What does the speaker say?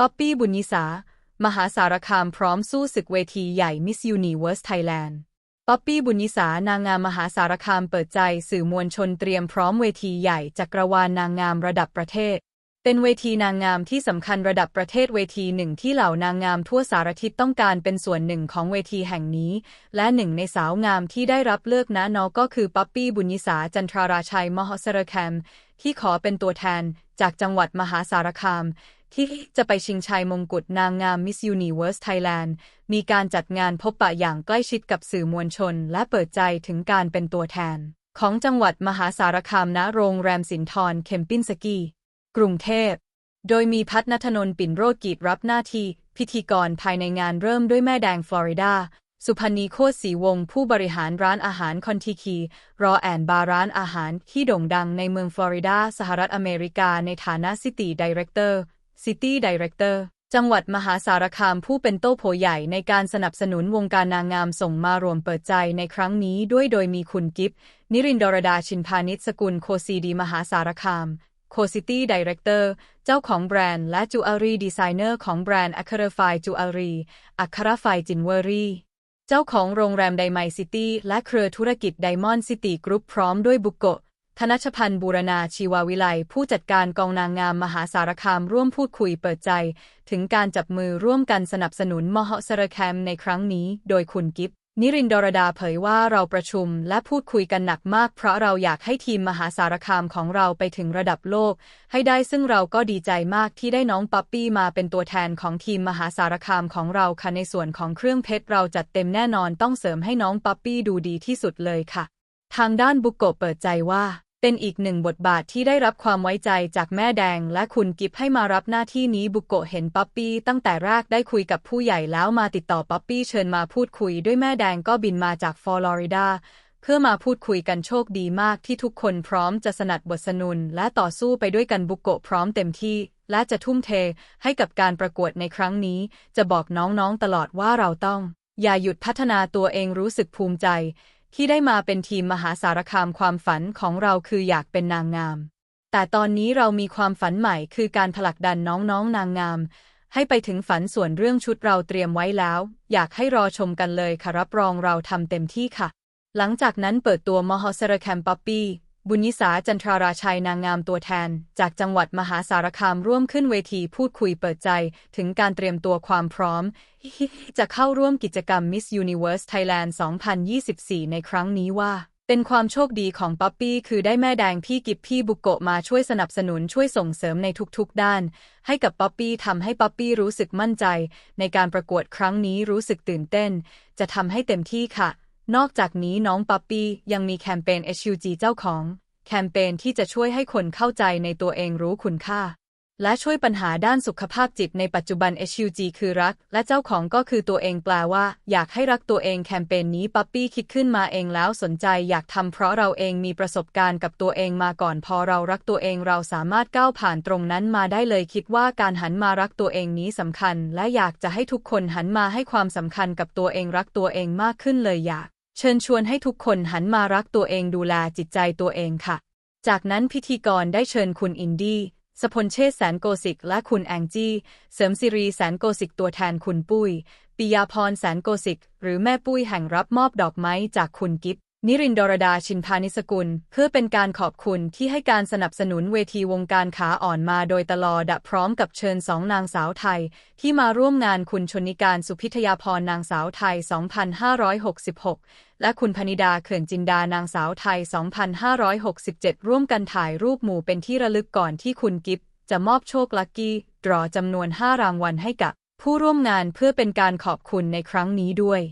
ป๊อปปี้บุญยิสา มหาสารคามพร้อมสู้ศึกเวทีใหญ่ Miss Universe Thailand ป๊อปปี้บุญยิสานางงามมหาสารคามเปิดใจสื่อมวลชนเตรียมพร้อมเวทีใหญ่จักรวาลนางงามระดับประเทศ เป็นเวทีนางงามที่สำคัญระดับประเทศเวทีหนึ่งที่เหล่านางงามทั่วสารทิศต้องการเป็นส่วนหนึ่งของเวทีแห่งนี้ และหนึ่งในสาวงามที่ได้รับเลือกนะนอก็คือป๊อปปี้บุญยิสาจันทราราชัยมหสารคามที่ขอเป็นตัวแทนจากจังหวัดมหาสารคาม ที่จะไปชิงชัยมงกุฎนางงาม Miss Universe Thailand มีการจัดงานพบปะอย่างใกล้ชิดกับสื่อมวลชน และเปิดใจถึงการเป็นตัวแทน ของจังหวัดมหาสารคามณโรงแรมสินทรเคมปินสกี กรุงเทพ โดยมีพัฒนัทนนท์ปิ่นโรจกีดรับหน้าที่ พิธีกรภายในงานเริ่มด้วยแม่แดงฟลอริดาสุพันธ์นีโคตรศรีวงศ์ผู้บริหารร้านอาหารคอนทิคี รอแอนบาร์ร้านอาหารที่โด่งดังในเมืองฟลอริดา สหรัฐอเมริกาในฐานะซิตี้ดีเรคเตอร์ ซิตี้ดีเรคเตอร์จังหวัดมหาสารคามผู้เป็นโต้โผใหญ่ในการสนับสนุนวงการนางงามส่งมารวมเปิดใจในครั้งนี้ด้วยโดยมีคุณกิฟนิรินดรดาชินพานิชสกุลโคซีดี มหาสารคามโคซิตี้ดีเรคเตอร์เจ้าของแบรนด์และจูเอรี่ดีไซเนอร์ของแบรนด์อัคราไฟจูเอรี่อัคราไฟจินเวอรี่เจ้าของโรงแรมไดมซิตี้และเครือธุรกิจไดมอนด์ซิตี้กรุ๊ปพร้อมด้วยบุกโกะ ธนชพันธ์บูรณาชีวาวิไลผู้จัดการกองนางงามมหาสารคามร่วมพูดคุยเปิดใจ ถึงการจับมือร่วมกันสนับสนุนมหสารคมในครั้งนี้ โดยคุณกิฟนิรินดรดาเผยว่าเราประชุมและพูดคุยกันหนักมาก เพราะเราอยากให้ทีมมหาสารคามของเราไปถึงระดับโลก ให้ได้ซึ่งเราก็ดีใจมากที่ได้น้องปั๊ปปี้มาเป็นตัวแทนของทีมมหาสารคามของเราค่ะในส่วนของเครื่องเพชรเราจัดเต็มแน่นอนต้องเสริมให้น้องปั๊ปปี้ดูดีที่สุดเลยค่ะ ทางด้านบุกโกเปิดใจว่า เป็นอีกหนึ่งบทบาทที่ได้รับความไว้ใจจากแม่แดง และคุณกิฟให้มารับหน้าที่นี้บุกโกะเห็นป๊อปปี้ตั้งแต่แรกได้คุยกับผู้ใหญ่แล้วมาติดต่อป๊อปปี้เชิญมาพูดคุยด้วยแม่แดงก็บินมาจากฟลอริดาเพื่อมาพูดคุยกันโชคดีมากที่ทุกคนพร้อมจะสนัดบทสนุน และต่อสู้ไปด้วยกันบุกโกะพร้อมเต็มที่ และจะทุ่มเทให้กับการประกวดในครั้งนี้ จะบอกน้องๆตลอดว่าเราต้อง อย่าหยุดพัฒนาตัวเองรู้สึกภูมิใจ ที่ได้มาเป็นทีมมหาสารคามความฝันของเราคืออยากเป็นนางงาม แต่ตอนนี้เรามีความฝันใหม่คือการผลักดันน้องๆนนางงาม ให้ไปถึงฝันส่วนเรื่องชุดเราเตรียมไว้แล้ว อยากให้รอชมกันเลยค่ะรับรองเราทำเต็มที่ค่ะ หลังจากนั้นเปิดตัวมหสารคามป๊ปปี้ บุญยิสาจันทราราชัยนางงามตัวแทน จากจังหวัดมหาสารคามร่วมขึ้นเวทีพูดคุยเปิดใจ ถึงการเตรียมตัวความพร้อม จะเข้าร่วมกิจกรรม Miss Universe Thailand 2024 ในครั้งนี้ว่า เป็นความโชคดีของป๊อปปี้คือได้แม่แดงพี่กิบพี่บุกโกะมาช่วยสนับสนุนช่วยส่งเสริมในทุกๆด้าน ให้กับป๊อปปี้ทำให้ป๊อปปี้รู้สึกมั่นใจ ในการประกวดครั้งนี้รู้สึกตื่นเต้น จะทำให้เต็มที่ค่ะ นอกจากนี้น้องปั๊ปปี้ยังมีแคมเปญ HUG เจ้าของ แคมเปญที่จะช่วยให้คนเข้าใจในตัวเองรู้คุณค่า และช่วยปัญหาด้านสุขภาพจิตในปัจจุบัน SUG คือรัก และเจ้าของก็คือตัวเองแปลว่า อยากให้รักตัวเองแคมเปญนี้ป๊อปปี้คิดขึ้นมาเองแล้วสนใจอยากทำเพราะเราเองมีประสบการณ์กับตัวเองมาก่อนพอเรารักตัวเองเราสามารถก้าวผ่านตรงนั้นมาได้เลยคิดว่าการหันมารักตัวเองนี้สำคัญ และอยากจะให้ทุกคนหันมาให้ความสำคัญกับตัวเองรักตัวเองมากขึ้นเลยอยาก เชิญชวนให้ทุกคนหันมารักตัวเองดูแลจิตใจตัวเองค่ะ จากนั้นพิธีกรได้เชิญคุณอินดี้ สพลเชษแสนโกสิกและคุณแองจี้ เสริมสิรีแสนโกสิกตัวแทนคุณปุ้ยปิยาพรแสนโกสิกหรือแม่ปุ้ยแห่งรับมอบดอกไม้จากคุณกิฟ นิรินดรดาชินพานิสกุล เพื่อเป็นการขอบคุณที่ให้การสนับสนุนเวทีวงการขาอ่อนมาโดยตลอดพร้อมกับเชิญสองนางสาวไทย ที่มาร่วมงานคุณชนิการสุพิทยาพรนางสาวไทย 2566 และคุณพนิดาเขื่อนจินดานางสาวไทย 2567 ร่วมกันถ่ายรูปหมู่เป็นที่ระลึกก่อนที่คุณกิฟจะมอบโชคลัคกี้ดรอจำนวน 5 รางวัลให้กับ ผู้ร่วมงานเพื่อเป็นการขอบคุณในครั้งนี้ด้วย